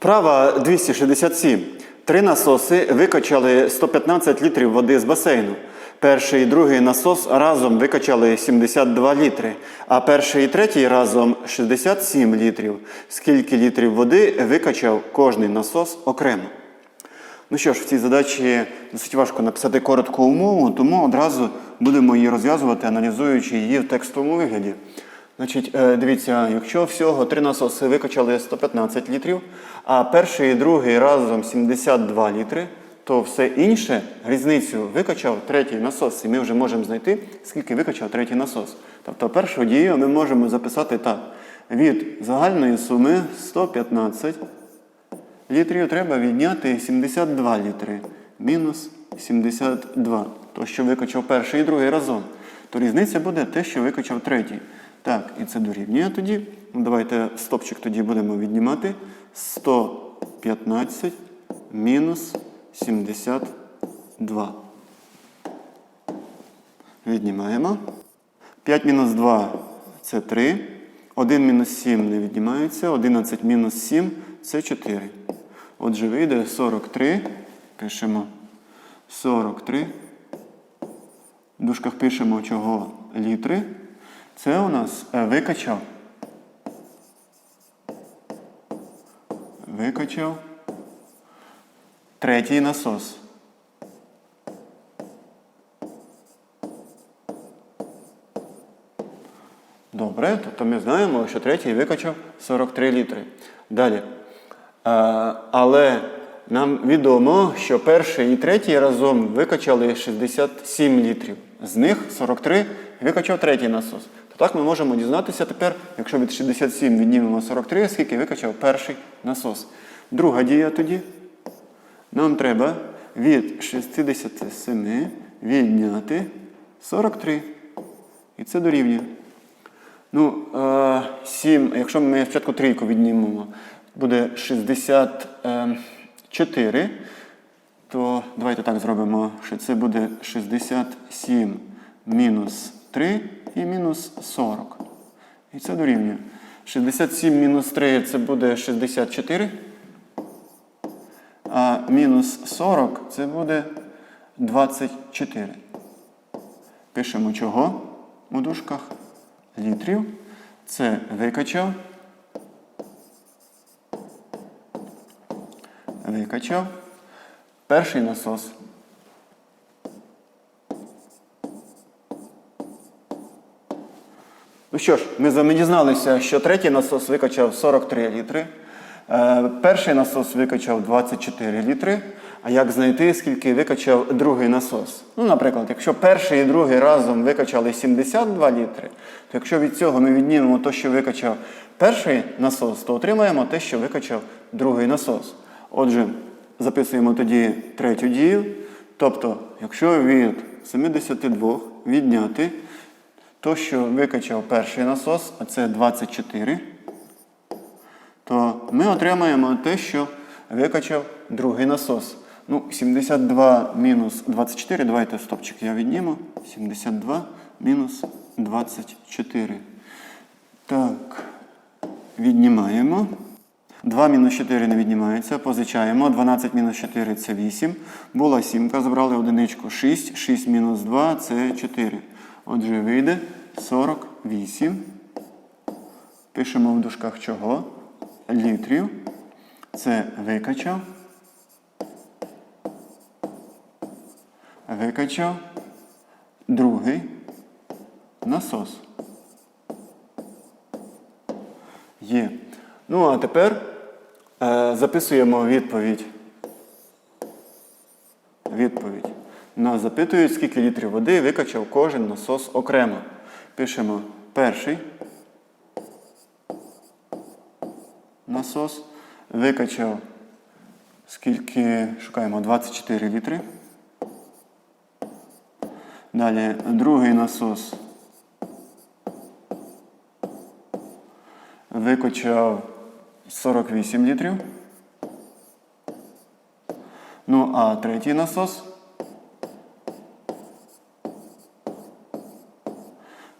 Вправа 267. Три насоси викачали 115 літрів води з басейну. Перший і другий насос разом викачали 72 літри, а перший і третій разом 67 літрів. Скільки літрів води викачав кожний насос окремо? Ну що ж, в цій задачі досить важко написати коротку умову, тому одразу будемо її розв'язувати, аналізуючи її в текстовому вигляді. Значить, е, дивіться, якщо всього три насоси викачали 115 літрів, а перший і другий разом 72 літри, то все інше різницю викачав третій насос. І ми вже можемо знайти, скільки викачав третій насос. Тобто першу дію ми можемо записати так. Від загальної суми 115 літрів треба відняти 72 літри. Мінус 72. То, що викачав перший і другий разом. То різниця буде те, що викачав третій. Так, і це дорівнює тоді. Ну, Давайте стопчик тоді будемо віднімати. 115 мінус 72. Віднімаємо. 5 мінус 2 це 3. 1 мінус 7 не віднімається. 11 мінус 7 це 4. Отже, вийде 43. Пишемо 43. В дужках пишемо чого літри. Це у нас е, викачав. Викачав третій насос. Добре, тобто ми знаємо, що третій викачав 43 літри. Далі. Е, але нам відомо, що перший і третій разом викачали 67 літрів. З них 43 викачав третій насос. То так ми можемо дізнатися тепер, якщо від 67 віднімемо 43, скільки викачав перший насос. Друга дія тоді. Нам треба від 67 відняти 43. І це дорівнює. Ну, е, 7, якщо ми спочатку трійку віднімемо, буде 64, то давайте так зробимо, що це буде 67 мінус 3 і мінус 40. І це дорівнює. 67 мінус 3 це буде 64. А мінус 40 це буде 24. Пишемо чого у дужках? Літрів. Це викачав. Викачав. Перший насос. Ну що ж, ми з вами дізналися, що третій насос викачав 43 літри. Е, Перший насос викачав 24 літри. А як знайти, скільки викачав другий насос? Ну, наприклад, якщо перший і другий разом викачали 72 літри, то якщо від цього ми віднімемо те, що викачав перший насос, то отримаємо те, що викачав другий насос. Отже, записуємо тоді третю дію. Тобто, якщо від 72 відняти то, що викачав перший насос, а це 24, то ми отримаємо те, що викачав другий насос. Ну, 72 мінус 24, давайте стопчик я відніму. 72 мінус 24. Так, віднімаємо. 2 мінус 4 не віднімається, позичаємо. 12 мінус 4 це 8. Була сімка, забрали одиничку 6. 6 мінус 2 це 4. Отже, вийде 48. Пишемо в дужках чого? Літрів. Це викачав. Викачав другий насос. Є. Ну, а тепер е, записуємо відповідь. Відповідь. Нас запитують, скільки літрів води викачав кожен насос окремо. Пишемо перший насос. Викачав скільки шукаємо 24 літри. Далі другий насос викачав 48 літрів. Ну, а третій насос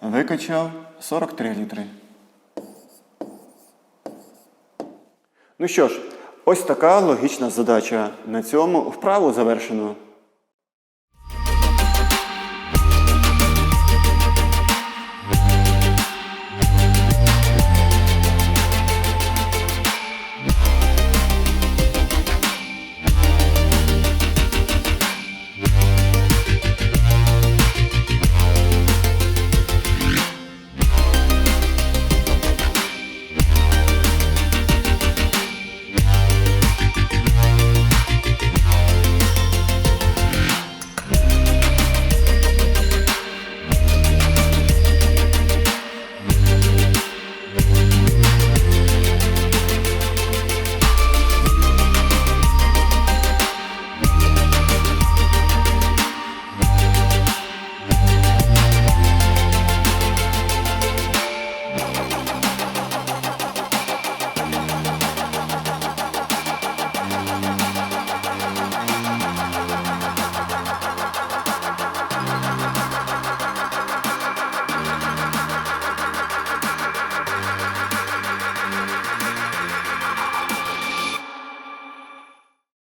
викачав 43 літри. Ну що ж, Ось така логічна задача. На цьому вправу завершено.